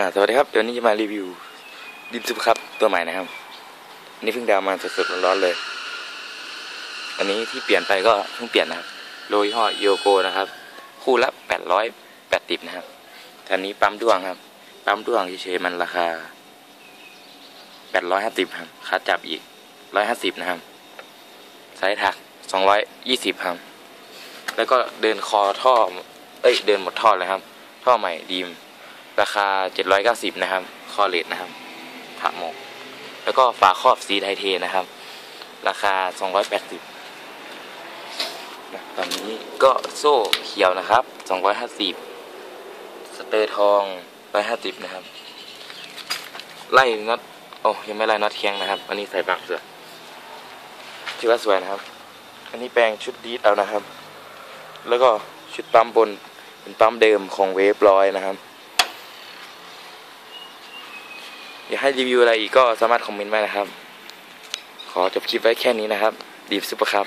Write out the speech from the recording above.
อ่าสวัสดีครับเดี๋ยวนี้จะมารีวิวดิมซุปครับตัวใหม่นะครับอันนี่เพิ่งดาวมาสดๆร้อนๆเลย อันนี้ที่เปลี่ยนไปก็เพิ่งเปลี่ยนนะครับโดยยี่อโยโกนะครับ คู่ละแปดร้อยแปดสิบนะครับอันนี้ปั๊มด้วงครับ ปั๊มด้วงเฉยๆมันราคาแปดร้อยห้าสิบครับค่าจับอีกร้อยห้าสิบนะครับสายถักสองร้อยยี่สิบครับ แล้วก็เดินคอท่อ เอ้ยเดินหมดท่อเลยครับ ท่อใหม่ดีม ราคา 790 นะครับ คอเลตนะครับผักหมก แล้วก็ฝาครอบสีไทเทนะครับ ราคา 280นะตอนนี้ก็โซ่เขียวนะครับ 250 สเตอร์ทอง 150 นะครับ ไล่น็อตโอ้ยังไม่ไล่น็อตเคียงนะครับ อันนี้ใส่ปลักเสือที่ว่าสวยนะครับ อันนี้แปลงชุดดีดเอานะครับ แล้วก็ชุดปั๊มบนเป็นปั๊มเดิมของเวฟร้อยนะครับ อยากให้รีวิวอะไรอีกก็สามารถคอมเมนต์ไว้นะครับ ขอจบคลิปไว้แค่นี้นะครับ ดีฟซุปเปอร์ครับ